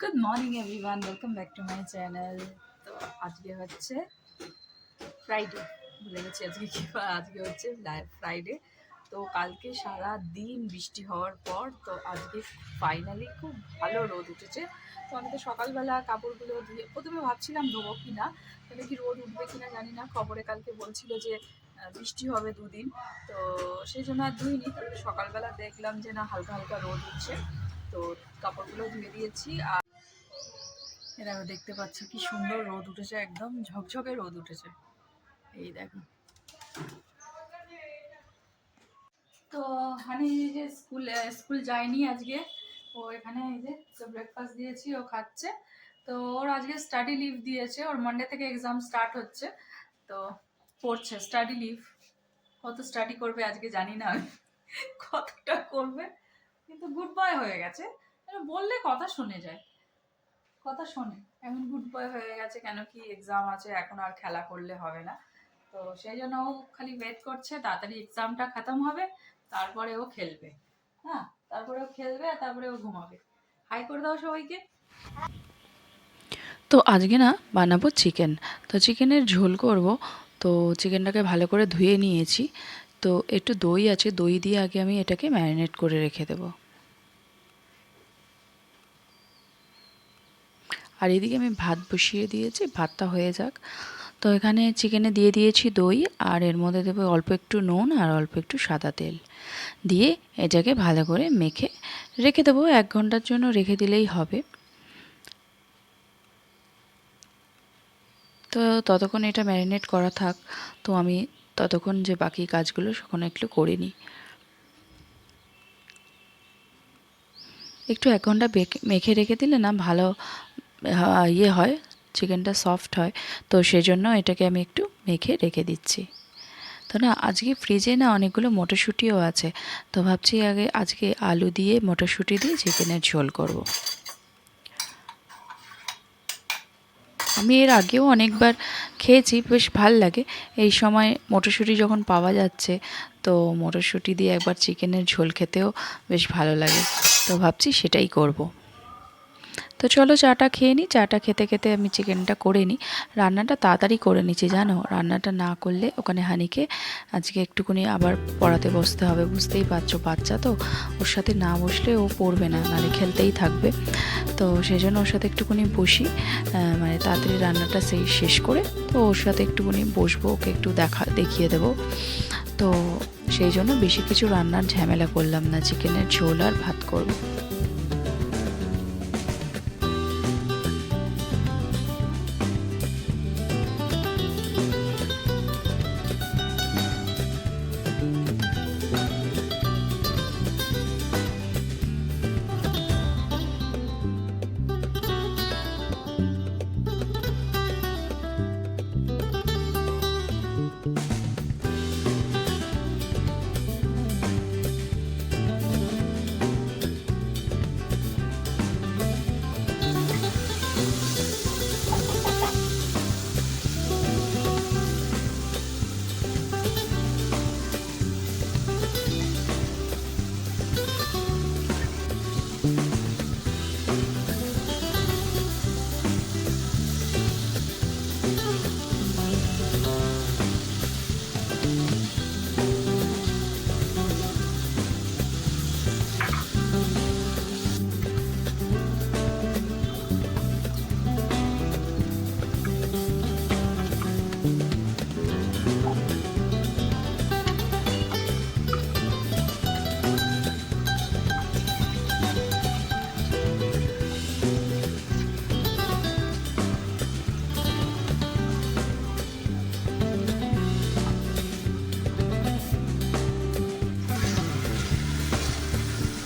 Good morning everyone welcome back to my channel তো আজকে হচ্ছে ফ্রাইডে ভুলে গেছি আজকে কি আজকে হচ্ছে ফ্রাইডে তো কালকে সারা দিন বৃষ্টি হওয়ার পর তো আজকে ফাইনালি খুব ভালো রোদ উঠেছে। তো আমি তো সকালবেলা কাপড়গুলো ধুয়ে প্রথমে ভাবছিলাম ধোবো কি না তাহলে কি রোদ উঠবে কি না জানি না। খবরে কালকে বলছিল যে বৃষ্টি হবে দুদিন। তো সেই জন্য আর ধুইনি। সকালবেলা দেখলাম যে না, হালকা হালকা রোদ উঠছে। তো কাপড়গুলো ধুয়ে দিয়েছি। আর এরা দেখতে পাচ্ছ কি সুন্দর রোদ উঠেছে, একদম ঝকঝকে রোদ উঠেছে। এই দেখো। তো হানি যে স্কুল স্কুল যায়নি আজকে। ও এখানে এই যে ব্রেকফাস্ট দিয়েছি, ও খাচ্ছে। তো ওর আজকে স্টাডি লিভ দিয়েছে, ওর মানডে থেকে এক্সাম স্টার্ট হচ্ছে। তো পড়ছে স্টাডি লিভ কত স্টাডি করবে আজকে জানি না আমি। কতটা করবে? কিন্তু গুড বয় হয়ে গেছে। বললে কথা শুনে যায়। কথা শোনে। এখন গুড বয় হয়ে গেছে কেন কি এক্সাম আছে, এখন আর খেলা করলে হবে না। তো সেই জন্য ও খালি ওয়েট করছে, তাড়াতাড়ি এক্সামটা খতম হবে, তারপরে ও খেলবে। হ্যাঁ তারপরে ও খেলবে আর তারপরে ও ঘুমাবে। হাই করে দাও সবাইকে। তো আজকে না বানাবো চিকেন তো চিকেনের ঝোল করব। তো চিকেনটাকে ভালো করে ধুয়ে নিয়েছি। তো একটু দই আছে, দই দিয়ে আগে আমি এটাকে ম্যারিনেট করে রেখে দেবো। আর এদিকে আমি ভাত বসিয়ে দিয়েছি, ভাতটা হয়ে যাক। তো এখানে চিকেনে দিয়ে দিয়েছি দই, আর এর মধ্যে দেবো অল্প একটু নুন আর অল্প একটু সাদা তেল। দিয়ে এটাকে ভালো করে মেখে রেখে দেবো, এক ঘণ্টার জন্য রেখে দিলেই হবে। তো ততক্ষণ এটা ম্যারিনেট করা থাক। তো আমি ততক্ষণ যে বাকি কাজগুলো সেখানে একটু করে নিই। একটু এক ঘণ্টা মেখে রেখে দিলে না ভালো ইয়ে হয়, চিকেনটা সফট হয়। তো সেজন্য এটাকে আমি একটু মেখে রেখে দিচ্ছি। তো না, আজকে ফ্রিজে না অনেকগুলো মটরশুঁটিও আছে। তো ভাবছি আগে, আজকে আলু দিয়ে মটরশুঁটি দিয়ে চিকেনের ঝোল করব। আমি এর আগেও অনেকবার খেয়েছি, বেশ ভালো লাগে। এই সময় মটরশুঁটি যখন পাওয়া যাচ্ছে, তো মটরশুঁটি দিয়ে একবার চিকেনের ঝোল খেতেও বেশ ভালো লাগে। তো ভাবছি সেটাই করব। তো চলো চাটা খেয়ে নিই চাটা খেতে খেতে আমি চিকেনটা করে নিই রান্নাটা তাড়াতাড়ি করে নিচ্ছি, জানো? রান্নাটা না করলে ওখানে হানিকে আজকে একটুকুনি আবার পড়াতে বসতে হবে। বুঝতেই পারছ বাচ্চা তো। ওর সাথে না বসলে ও পড়বে না, নাহলে খেলতেই থাকবে। তো সেই জন্য ওর সাথে একটুকুনি বসি। মানে তাড়াতাড়ি রান্নাটা সেই শেষ করে তো ওর সাথে একটুকুনি বসবো, ওকে একটু দেখা, দেখিয়ে দেবো। তো সেই জন্য বেশি কিছু রান্নার ঝামেলা করলাম না। চিকেনের ঝোল আর ভাত করব।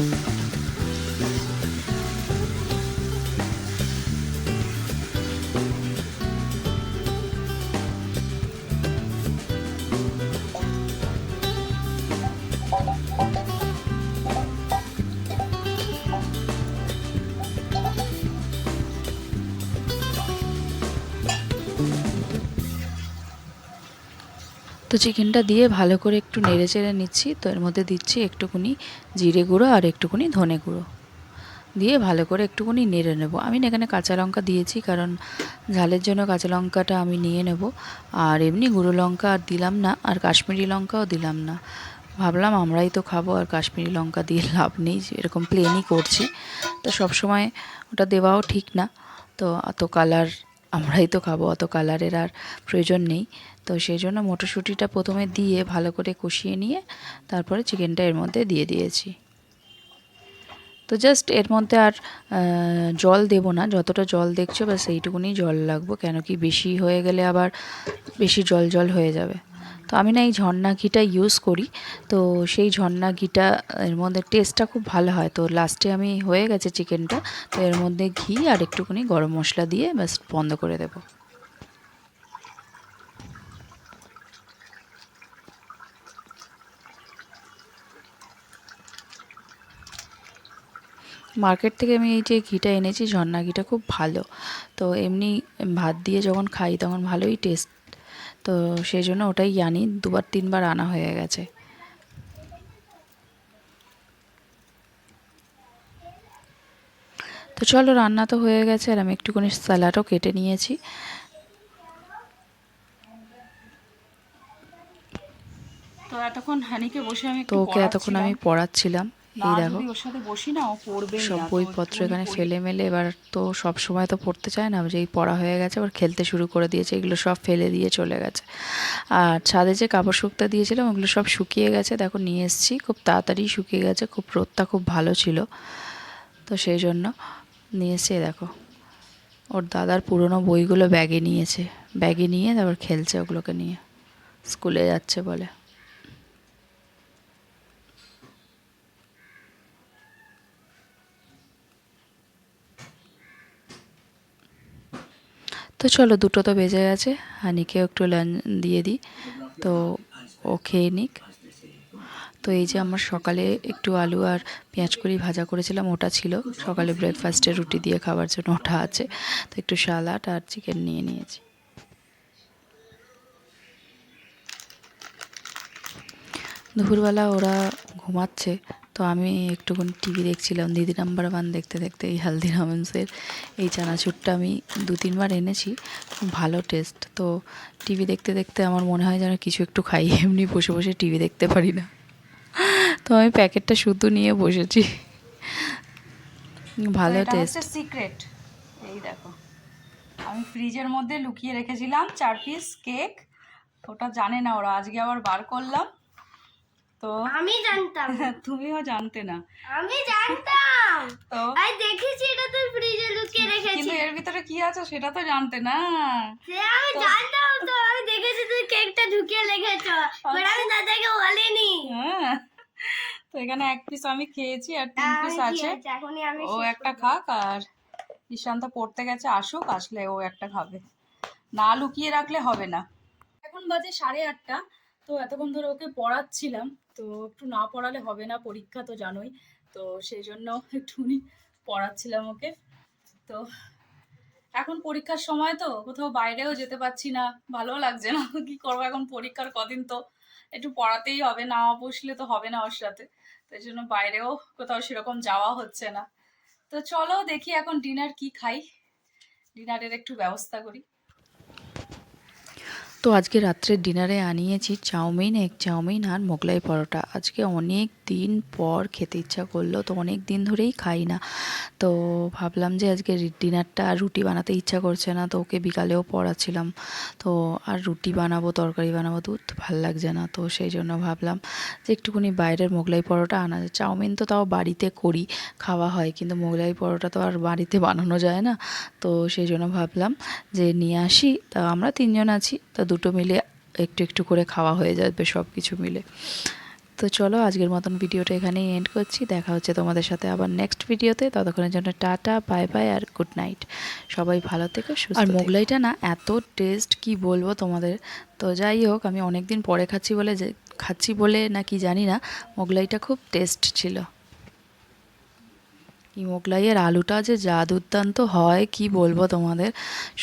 thank you তো চিকেনটা দিয়ে ভালো করে একটু নেড়ে চেড়ে নিচ্ছি। তো এর মধ্যে দিচ্ছি একটুকুনি জিরে গুঁড়ো আর একটুকুনি ধনে গুঁড়ো। দিয়ে ভালো করে একটুখানি নেড়ে নেব। আমি এখানে কাঁচা লঙ্কা দিয়েছি কারণ ঝালের জন্য কাঁচা লঙ্কাটা আমি নিয়ে নেব। আর এমনি গুঁড়ো লঙ্কা আর দিলাম না, আর কাশ্মীরি লঙ্কাও দিলাম না। ভাবলাম আমরাই তো খাব আর কাশ্মীরি লঙ্কা দিয়ে লাভ নেই এরকম প্লেনই করছি। তো সবসময় ওটা দেওয়াও ঠিক না। তো এত কালার আমরাই তো খাব, অত কালারের আর প্রয়োজন নেই। তো সেই জন্য মটরশুঁটিটা প্রথমে দিয়ে ভালো করে কষিয়ে নিয়ে তারপরে চিকেনটা এর মধ্যে দিয়ে দিয়েছি। তো জাস্ট এর মধ্যে আর জল দেব না, যতটা জল দেখছ বা সেইটুকুনি জল লাগবো, কেন কি বেশি হয়ে গেলে আবার বেশি জল জল হয়ে যাবে। তো আমি না এই ঝর্ণা ঘিটা ইউজ করি। তো সেই ঝর্ণা ঘিটা, এর মধ্যে টেস্টটা খুব ভালো হয়। তো লাস্টে আমি হয়ে গেছে চিকেনটা তো এর মধ্যে ঘি আর একটুখানি গরম মশলা দিয়ে ব্যাস বন্ধ করে দেবো। মার্কেট থেকে আমি এই যে ঘিটা এনেছি, ঝর্ণা ঘিটা খুব ভালো। তো এমনি ভাত দিয়ে যখন খাই, তখন ভালোই টেস্ট তো সেই জন্য ওটাই আনি দুবার তিনবার আনা হয়ে গেছে। তো চলো রান্না তো হয়ে গেছে আর আমি একটুখানি স্যালাডও কেটে নিয়েছি। তো এতক্ষণ হানিকে বসে আমি তো ওকে এতক্ষণ আমি পড়াচ্ছিলাম। এই দেখো। সব বইপত্র এখানে ফেলে মেলে। এবার তো সব সময় তো পড়তে চায় না যেই পড়া হয়ে গেছে এবার খেলতে শুরু করে দিয়েছে এগুলো সব ফেলে দিয়ে চলে গেছে। আর ছাদে যে কাপড় শুকতে দিয়েছিলাম ওগুলো সব শুকিয়ে গেছে। দেখো নিয়ে এসেছি খুব তাড়াতাড়ি শুকিয়ে গেছে খুব রোদটা খুব ভালো ছিল। তো সেই জন্য নিয়ে এসে দেখো। ওর দাদার পুরনো বইগুলো ব্যাগে নিয়েছে। ব্যাগে নিয়ে তারপর খেলছে ওগুলোকে নিয়ে। স্কুলে যাচ্ছে বলে। তো চলো দুটো তো বেজে গেছে, হানিকেও একটু লাঞ্চ দিয়ে দিই। তো ও খেয়ে নিক। তো এই যে আমার সকালে একটু আলু আর পেঁয়াজ করি ভাজা করেছিলাম, ওটা ছিল। সকালে ব্রেকফাস্টে রুটি দিয়ে খাবার জন্য ওটা আছে। তো একটু সালাড আর চিকেন নিয়ে নিয়েছি। দুপুরবেলা ওরা ঘুমাচ্ছে তো আমি একটুখানি টিভি দেখছিলাম দিদি নাম্বার ওয়ান দেখতে দেখতে এই হালদিরামসের এই চানাচুরটা আমি দু তিনবার এনেছি খুব ভালো টেস্ট তো টিভি দেখতে দেখতে আমার মনে হয় যেন কিছু একটু খাই এমনি বসে বসে টিভি দেখতে পারি না। তো আমি প্যাকেটটা শুধু নিয়ে বসেছি। ভালো টেস্ট সিক্রেট এই দেখো। আমি ফ্রিজের মধ্যে লুকিয়ে রেখেছিলাম চার পিস কেক ওটা জানে না ওরা আজকে আবার বার করলাম। তো? আমি জানতাম। তুমিও জানতে না। আমি জানতাম। তো? আই দেখেছি এটা তুই ফ্রিজে লুকিয়ে রেখেছিস কিন্তু এর ভিতরে কি আছে সেটা তো জানতে না। সে আমি জানতাম তো আমি দেখেছি তুই কেকটা ঢুকিয়ে রেখেছো। বাট আমি দাদাকে বলিনি। হ্যাঁ। তো এখানে এক পিস আমি খেয়েছি আর তিন পিস আছে। ও একটা খাক আর ঈশান্ত পড়তে গেছে আসুক আসলে ও একটা খাবে। না লুকিয়ে রাখলে হবে না। এখন বাজে সাড়ে আটটা। তো এতক্ষণ ধরে ওকে পড়াচ্ছিলাম, তো একটু না পড়ালে হবে না, পরীক্ষা তো জানোই। তো সেই জন্য একটুখানি পড়াচ্ছিলাম ওকে। তো এখন পরীক্ষার সময় তো, কোথাও বাইরেও যেতে পারছি না ভালো লাগছে না, কি করব এখন পরীক্ষার কদিন তো। একটু পড়াতেই হবে, না বসলে তো হবে না ওর সাথে। তাই জন্য বাইরেও কোথাও সেরকম যাওয়া হচ্ছে না। তো চলো দেখি এখন ডিনার কি খাই। ডিনারের একটু ব্যবস্থা করি। তো আজকে রাত্রের ডিনারে আনিয়েছি চাউমিন, এক চাউমিন আর মোগলাই পরোটা। আজকে অনেক দিন পর খেতে ইচ্ছা করল, তো অনেক দিন ধরেই খাই না। তো ভাবলাম যে আজকে ডিনারটা আর রুটি বানাতে ইচ্ছা করছে না, তো ওকে বিকালেও পড়াচ্ছিলাম। তো আর রুটি বানাবো, তরকারি বানাবো, দুধ ভালো লাগছে না, তো সেই জন্য ভাবলাম যে একটুখানি বাইরের মোগলাই পরোটা আনা যায়। চাউমিন তো তাও বাড়িতে করি, খাওয়া হয়, কিন্তু মোগলাই পরোটা তো আর বাড়িতে বানানো যায় না। তো সেই জন্য ভাবলাম যে নিয়ে আসি, তা আমরা তিনজন আছি, তা দুটো মিলে একটু একটু করে খাওয়া হয়ে যাবে, সব কিছু মিলে। তো চলো আজকের মতন ভিডিওটা এখানেই এন্ড করছি। দেখা হচ্ছে তোমাদের সাথে আবার নেক্সট ভিডিওতে। ততক্ষণের জন্য টাটা বাই বাই আর গুড নাইট সবাই ভালো থেকো, সুস্থ আর মোগলাইটা না, এত টেস্ট কি বলব তোমাদের? তো যাই হোক, আমি অনেক দিন পরে খাচ্ছি বলে যে, খাচ্ছি বলে না কি জানি না, মোগলাইটা খুব টেস্ট ছিল। এই মোগলাইয়ের আলুটা যে যা দুর্দান্ত হয়, কি বলব তোমাদের?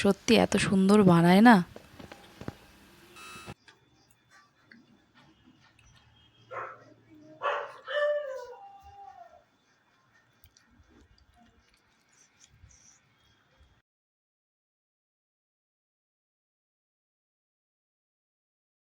সত্যি এত সুন্দর বানায় না?